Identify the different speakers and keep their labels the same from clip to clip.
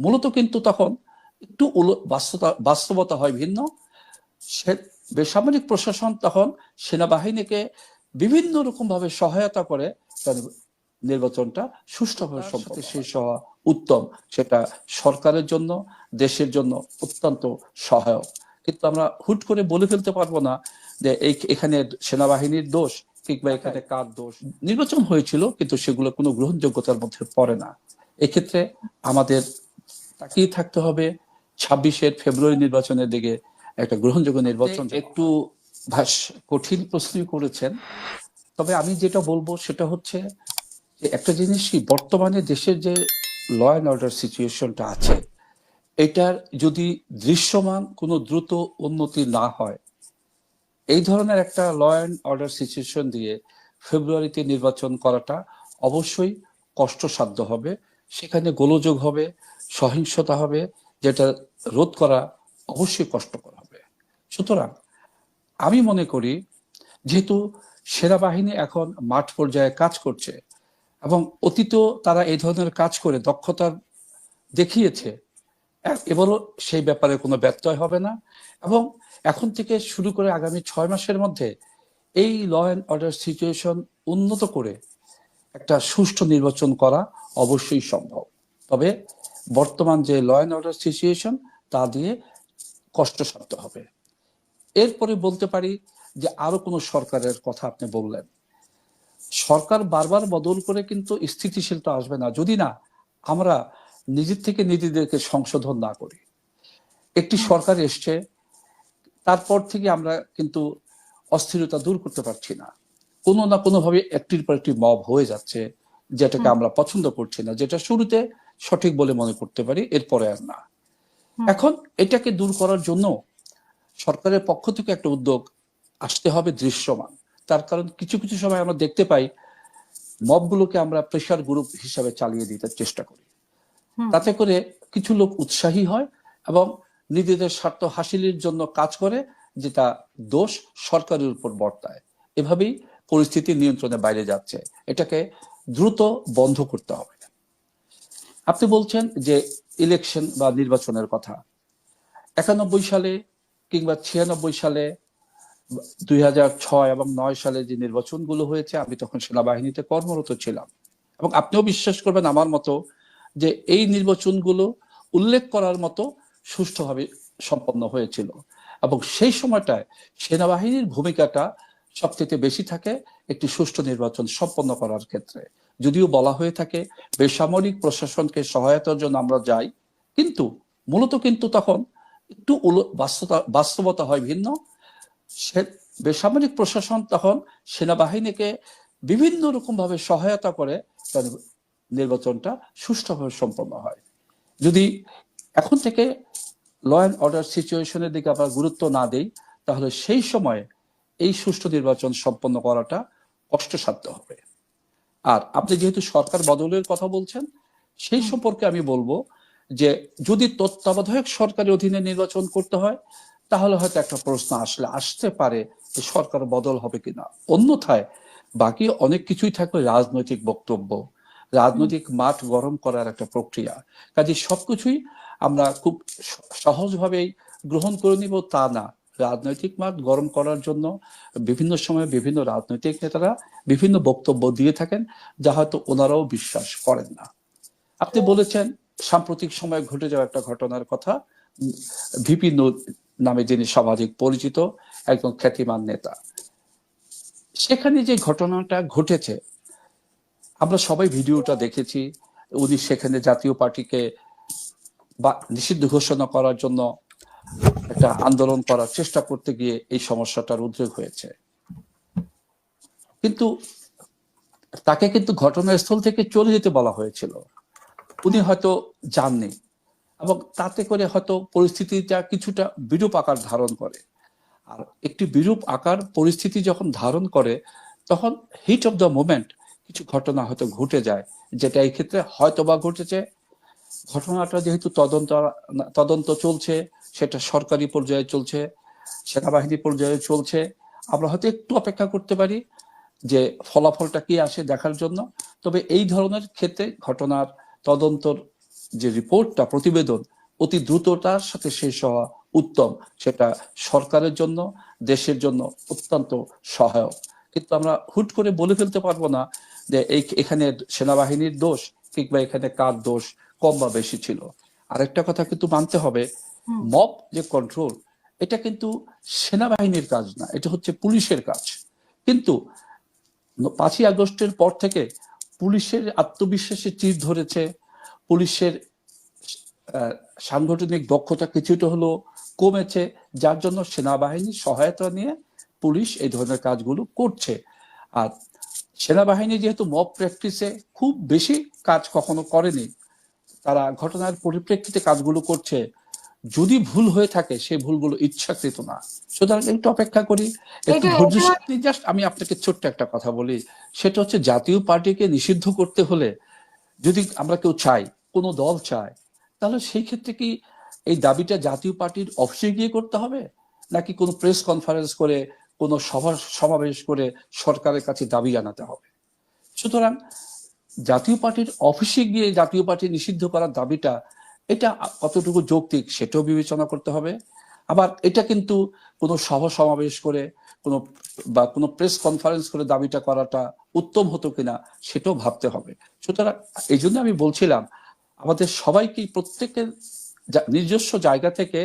Speaker 1: মূলত কিন্তু তখন একটু বাস্তবতা বাস্তবতা হয় ভিন্ন। সে বেসামরিক প্রশাসন তখন সেনাবাহিনীকে বিভিন্ন রকম ভাবে সহায়তা করে তার নির্বাচনটা সুষ্ঠুভাবে সম্পর্কে শেষ হওয়া উত্তম। সেটা সরকারের জন্য দেশের জন্য অত্যন্ত সহায়ক। কিন্তু আমরা হুট করে বলে ফেলতে পারব না যে এই এখানে সেনাবাহিনীর দোষ কিংবা এখানে কার দোষ। নির্বাচন হয়েছিল কিন্তু সেগুলো কোনো গ্রহণযোগ্যতার মধ্যে পড়ে না। এক্ষেত্রে আমাদের তাকিয়ে থাকতে হবে। ছাব্বিশের ফেব্রুয়ারি নির্বাচনের দিকে একটা গ্রহণযোগ্য নির্বাচন। একটু ভাস কঠিন প্রশ্নই করেছেন। তবে আমি যেটা বলব সেটা হচ্ছে যে একটা জিনিস কি বর্তমানে দেশের যে ল অ্যান্ড অর্ডার সিচুয়েশনটা আছে এটার যদি দৃশ্যমান কোনো দ্রুত উন্নতি না হয় এই ধরনের একটা ল অ্যান্ড অর্ডার সিচুয়েশন দিয়ে ফেব্রুয়ারিতে নির্বাচন করাটা অবশ্যই কষ্টসাধ্য হবে। সেখানে গোলযোগ হবে। সহিংসতা হবে, যেটা রোধ করা অবশ্যই কষ্টকর হবে। সুতরাং আমি মনে করি, যেহেতু সেনাবাহিনী এখন মাঠ পর্যায়ে কাজ করছে এবং অতীতেও তারা এই ধরনের কাজ করে দক্ষতার দেখিয়েছে এবারও সেই ব্যাপারে কোনো ব্যত্যয় হবে না এবং এখন থেকে শুরু করে আগামী ছয় মাসের মধ্যে এই ল অ্যান্ড অর্ডার সিচুয়েশন উন্নত করে একটা সুষ্ঠু নির্বাচন করা অবশ্যই সম্ভব। তবে বর্তমান যে ল অ্যান্ড অর্ডার সিচুয়েশন তা দিয়ে কষ্টসাধ্য হবে। এরপরে বলতে পারি যে আরও কোনো সরকারের কথা আপনি বললেন। সরকার বারবার বদল করে কিন্তু স্থিতিশীলতা আসবে না। যদি না আমরা নিজের থেকে নিজেদেরকে সংশোধন না করি। একটি সরকার এসছে তারপর থেকে আমরা কিন্তু অস্থিরতা দূর করতে পারছি না। কোনো না কোনোভাবে একটির পর একটি মব হয়ে যাচ্ছে যেটাকে আমরা পছন্দ করছি না। যেটা শুরুতে সঠিক বলে মনে করতে পারি এরপরে আর না। এখন এটাকে দূর করার জন্য সরকারের পক্ষ থেকে একটা উদ্যোগ আসতে হবে দৃশ্যমান। তার কারণ কিছু কিছু সময় আমরা দেখতে পাই মবগুলোকে আমরা প্রেশার গ্রুপ হিসাবে চালিয়ে দিতে চেষ্টা করি। তাতে করে কিছু লোক উৎসাহী হয় এবং নিজেদের স্বার্থ হাসিলের জন্য কাজ করে যেটা দোষ সরকারের উপর বর্তায়। এভাবেই পরিস্থিতি নিয়ন্ত্রণের বাইরে যাচ্ছে। এটাকে দ্রুত বন্ধ করতে হবে। আপনি বলছেন যে ইলেকশন বা নির্বাচনের কথা। একানব্বই সালে কিংবা ছিয়ানব্বই সালে দুই হাজার ছয় এবং নয় সালে যে নির্বাচনগুলো হয়েছে, আমি তখন সেনাবাহিনীতে কর্মরত ছিলাম। এবং আপনিও বিশ্বাস করবেন আমার মতো যে এই নির্বাচনগুলো উল্লেখ করার মতো সুষ্ঠুভাবে সম্পন্ন হয়েছিল। এবং সেই সময়টায় সেনাবাহিনীর ভূমিকাটা সবচেয়ে বেশি থাকে একটি সুষ্ঠু নির্বাচন সম্পন্ন করার ক্ষেত্রে। যদিও বলা হয়ে থাকে, বেসামরিক প্রশাসনকে সহায়তার জন্য আমরা যাই, কিন্তু মূলত কিন্তু তখন একটু বাস্তবতা বাস্তবতা হয় ভিন্ন। সে, বেসামরিক প্রশাসন তখন সেনাবাহিনীকে বিভিন্ন রকম ভাবে সহায়তা করে নির্বাচনটা সুষ্ঠুভাবে সম্পন্ন হয়। যদি এখন থেকে ল অ্যান্ড অর্ডার সিচুয়েশনের দিকে আমরা গুরুত্ব না দেই, তাহলে সেই সময়ে এই সুষ্ঠু নির্বাচন সম্পন্ন করাটা কষ্টসাধ্য হবে। আর আপনি যেহেতু সরকার বদলের কথা বলছেন সেই সম্পর্কে আমি বলব যে যদি তত্ত্বাবধায়ক সরকারের অধীনে নির্বাচন করতে হয় তাহলে হয়তো একটা প্রশ্ন আসলে আসতে পারে যে সরকার বদল হবে কিনা। অন্যথায় বাকি অনেক কিছুই থাকবে রাজনৈতিক বক্তব্য রাজনৈতিক মাঠ গরম করার একটা প্রক্রিয়া। কাজে সবকিছুই আমরা খুব সহজভাবেই গ্রহণ করে নিব তা না। রাজনৈতিক মাঠ গরম করার জন্য বিভিন্ন সময়ে বিভিন্ন রাজনৈতিক নেতারা বিভিন্ন বক্তব্য দিয়ে থাকেন, যা হয়তো ওনারাও বিশ্বাস করেন না। আপনি বলেছেন, সাম্প্রতিক সময়ে ঘটে যাওয়া একটা ঘটনার কথা। ভিপি নামে যিনি সামাজিক পরিচিত, একজন খ্যাতিমান নেতা। সেখানে যে ঘটনাটা ঘটেছে, আমরা সবাই ভিডিওটা দেখেছি। উনি সেখানে জাতীয় পার্টিকে বা নিষিদ্ধ ঘোষণা করার জন্য একটা আন্দোলন করার চেষ্টা করতে গিয়ে এই সমস্যাটার উদ্রেক হয়েছে। কিন্তু তাকে কিন্তু ঘটনাস্থল থেকে চলে যেতে বলা হয়েছিল। উনি হয়তো যাননি এবং তাতে করে হয়তো পরিস্থিতিটা কিছুটা বিরূপ আকার ধারণ করে। আর একটি বিরূপ আকার পরিস্থিতি যখন ধারণ করে, তখন হিট অফ দ্য মোমেন্ট কিছু ঘটনা হয়তো ঘটে যায়, যেটা এই ক্ষেত্রে হয়তো বা ঘটেছে। ঘটনাটা যেহেতু তদন্ত তদন্ত চলছে সেটা সরকারি পর্যায়ে চলছে, সেনাবাহিনী পর্যায়ে চলছে। আমরা হয়তো একটু অপেক্ষা করতে পারি যে ফলাফলটা কি আসে দেখার জন্য। তবে এই ধরনের ক্ষেত্রে ঘটনার তদন্তর যে রিপোর্টটা, প্রতিবেদন, অতি দ্রুততার সাথে শেষ হওয়া উত্তম। সেটা সরকারের জন্য, দেশের জন্য অত্যন্ত সহায়ক। কিন্তু আমরা হুট করে বলে ফেলতে পারব না যে এই এখানে সেনাবাহিনীর দোষ কিংবা এখানে কার দোষ কম বা বেশি ছিল। আরেকটা কথা কিন্তু মানতে হবে। মব যে কন্ট্রোল এটা কিন্তু সেনাবাহিনীর কাজ না, এটা হচ্ছে পুলিশের কাজ। কিন্তু পাঁচই আগস্টের পর থেকে পুলিশের আত্মবিশ্বাসে চির ধরেছে, পুলিশের সাংগঠনিক দক্ষতা কিছুটা হলো কমেছে, যার জন্য সেনাবাহিনীর সহায়তা নিয়ে পুলিশ এই ধরনের কাজগুলো করছে। আর সেনাবাহিনী যেহেতু মব প্র্যাকটিসে খুব বেশি কাজ কখনো করেনি, তারা ঘটনার পরিপ্রেক্ষিতে কাজগুলো করছে যদি ভুল হয়ে থাকে সেই ভুলগুলো ইচ্ছাকৃত না। সুতরাং একটু অপেক্ষা করি একটু ধৈর্য
Speaker 2: এটা-
Speaker 1: জাস্ট আমি আপনাকে ছোট্ট একটা কথা বলি। সেটা হচ্ছে জাতীয় পার্টিকে নিষিদ্ধ করতে হলে যদি আমরা কেউ চাই কোনো দল চায় তাহলে সেই ক্ষেত্রে কি এই দাবিটা জাতীয় পার্টির অফিসে গিয়ে করতে হবে? নাকি কোনো প্রেস কনফারেন্স করে কোনো সভা সমাবেশ করে সরকারের কাছে দাবি জানাতে হবে? সুতরাং জাতীয় পার্টির অফিসে গিয়ে জাতীয় পার্টি নিষিদ্ধ করার দাবিটা এটা কতটুকু যৌক্তিক সেটাও বিবেচনা করতে হবে। আবার এটা কিন্তু কোনো সভা সমাবেশ করে, কোনো বা কোনো প্রেস কনফারেন্স করে দাবিটা করাটা উত্তম হতো কিনা সেটাও ভাবতে হবে। সুতরাং এই জন্য আমি বলছিলাম, আমাদের সবাইকে প্রত্যেকের নিজস্ব জায়গা থেকে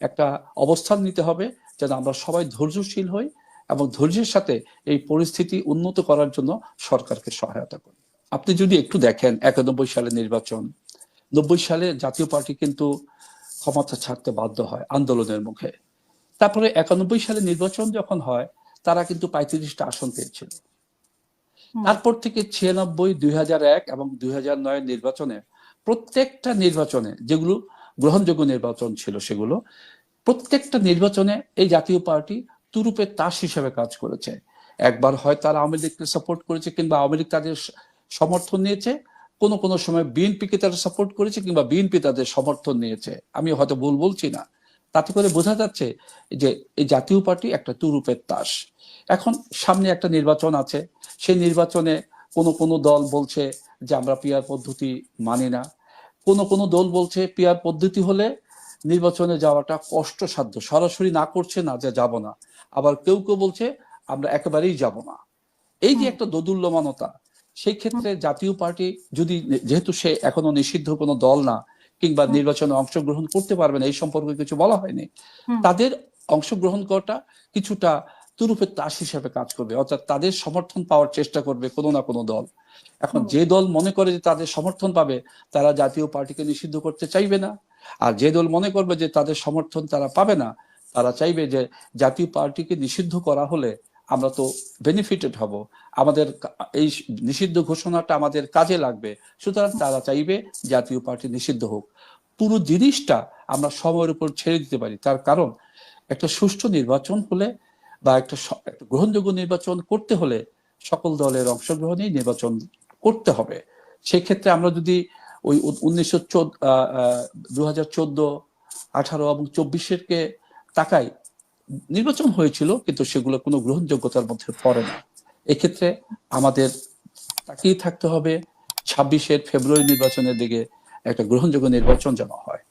Speaker 1: একটা অবস্থান নিতে হবে, যেন আমরা সবাই ধৈর্যশীল হই এবং ধৈর্যের সাথে এই পরিস্থিতি উন্নত করার জন্য সরকারকে সহায়তা করি। আপনি যদি একটু দেখেন, একানব্বই সালে নির্বাচন নব্বই সালে জাতীয় পার্টি কিন্তু ক্ষমতা ছাড়তে বাধ্য হয় আন্দোলনের মুখে। তারপরে একানব্বই সালে নির্বাচন যখন হয় তারা কিন্তু পঁয়ত্রিশটা আসন পেয়েছিল। তারপর থেকে ছিয়ানব্বই দুই হাজার এক এবং দুই হাজার নয় নির্বাচনে প্রত্যেকটা নির্বাচনে যেগুলো গ্রহণযোগ্য নির্বাচন ছিল সেগুলো প্রত্যেকটা নির্বাচনে এই জাতীয় পার্টি তুরুপে তাস হিসেবে কাজ করেছে। একবার হয় তারা আওয়ামী লীগকে সাপোর্ট করেছে কিংবা আওয়ামী লীগ তাদের সমর্থন নিয়েছে কোন কোন সময় বিএনপিকে তারা সাপোর্ট করেছে কিংবা বিএনপি তাদের সমর্থন নিয়েছে। আমি হয়তো ভুল বলছি না। তাতে করে বোঝা যাচ্ছে যে এই জাতীয় পার্টি একটা তুরুপের তাস। এখন সামনে একটা নির্বাচন আছে। সেই নির্বাচনে কোন কোন দল বলছে যে আমরা পিয়ার পদ্ধতি মানি না। কোন কোন দল বলছে পিয়ার পদ্ধতি হলে নির্বাচনে যাওয়াটা কষ্টসাধ্য। সরাসরি না করছে না যে যাব না। আবার কেউ কেউ বলছে আমরা একেবারেই যাব না। এই যে। একটা দোদুল্যমানতা সেই ক্ষেত্রে জাতীয় পার্টি যদি যেহেতু সে এখনও নিষিদ্ধ কোনো দল না কিংবা নির্বাচনে অংশগ্রহণ করতে পারবে না এই সম্পর্কে কিছু বলা হয়নি তাদের অংশগ্রহণ করাটা কিছুটা তুরুপের তাস হিসেবে কাজ করবে অর্থাৎ তাদের সমর্থন পাওয়ার চেষ্টা করবে কোনো না কোনো দল। এখন যে দল মনে করে যে তাদের সমর্থন পাবে তারা জাতীয় পার্টিকে নিষিদ্ধ করতে চাইবে না আর যে দল মনে করবে যে তাদের সমর্থন তারা পাবে না তারা চাইবে যে জাতীয় পার্টিকে নিষিদ্ধ করা হলে আমরা তো বেনিফিটেড হব। আমাদের এই নিষিদ্ধ ঘোষণাটা আমাদের কাজে লাগবে। সুতরাং তারা চাইবে জাতীয় পার্টি নিষিদ্ধ হোক। পুরো জিনিসটা আমরা সময়ের উপর ছেড়ে দিতে পারি। তার কারণ, একটা সুষ্ঠু নির্বাচন হলে বা একটা গ্রহণযোগ্য নির্বাচন করতে হলে সকল দলের অংশগ্রহণেই নির্বাচন করতে হবে। সেক্ষেত্রে আমরা যদি ওই উনিশশো চোদ্দ দু হাজার চোদ্দ, আঠারো এবং চব্বিশের কে তাকাই নির্বাচন হয়েছিল, কিন্তু সেগুলো কোনো গ্রহণযোগ্যতার মধ্যে পড়ে না। এক্ষেত্রে আমাদের তাকিয়ে থাকতে হবে ছাব্বিশের ফেব্রুয়ারি নির্বাচনের দিকে একটা গ্রহণযোগ্য নির্বাচন যেন হয়।